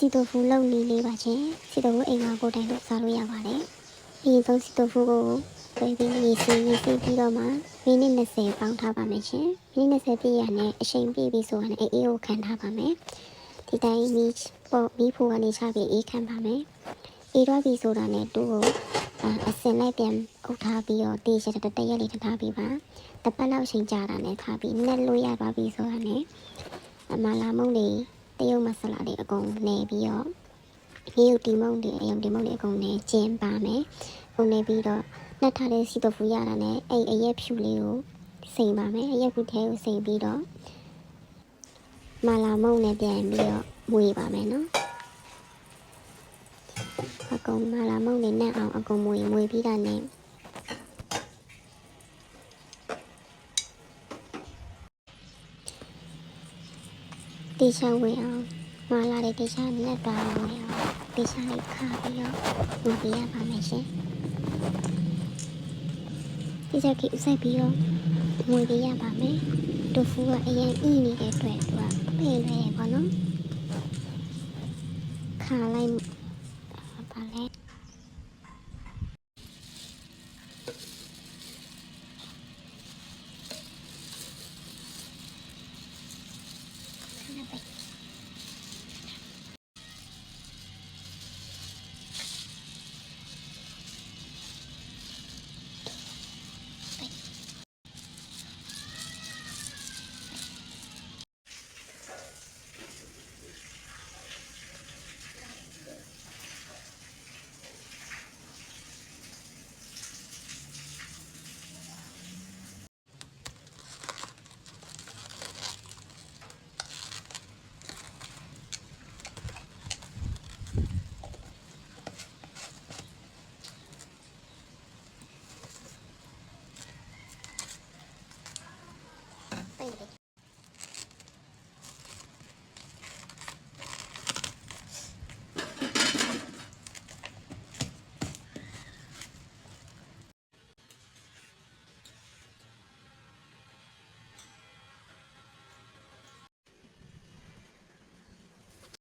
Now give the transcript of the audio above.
စီတိုဖူလုံနေလေးပါချင်းစီတိုဖူအိမ်မှာကိုယ်တိုင်လို့စားလို့ရပါတယ်အရင်ဆုံးစီတိုဖူကိုပြပြီးရေးစီရေးစီပြီးတော့မှမိနစ်20ပေါင်းထားပါမယ်ချင်းမိနစ်20ပြည့်ရနဲ့အချိန်ပြည့်ပြီဆိုရင်အေးအေးကိုခံထားပါမယ်ဒီတိုင်းမီးပေါ့မီးဖိုကနေချပြီးအေးခံပါမယ်အေးတော့ပြီဆိုတာနဲ့တူကိုအာအစင်လိုက်ပြန်အုပ်ထားပြီးတော့တေးချက်တတရက်လေးထားပြီးပါတပတ်လောက်ချိန်ကြာတာနဲ့ထားပြီးနဲ့လို့ရပါပြီဆိုတာနဲ့အမလာမုံလေး တရုတ်မဆလာတွေအကုန်နေပြီးတော့ရေုပ်တီမုံတွေအယုံတီမုံတွေအကုန်နေကျင်းပါမယ်။ကုန်နေပြီးတော့နှက်ထားတဲ့စီတဖူရတာနဲ့အဲ့အရက်ဖြူလေးကိုစိမ်ပါမယ်။အရက်ကူထဲကိုစိမ်ပြီးတော့မလာမုံနဲ့ပြန်ပြီးတော့မွေပါမယ်နော်။အကုန်မလာမုံနဲ့နဲ့အောင်အကုန်မွေမွေပြီးတာနဲ့ တေချာဝေအောင်မလာတဲ့တေချာနဲ့တာဝေအောင်တေချာလေးခါပြီးတော့မပြရပါမယ်ရှင်တေချာကြီးဥဆိုင်ပြီးတော့မွေပြရပါမယ်ဒိုဖူကအရင်အင်းနေတဲ့အတွက်သူကပြေးလွယ်ရပါတော့ခါလိုက်ပါလဲ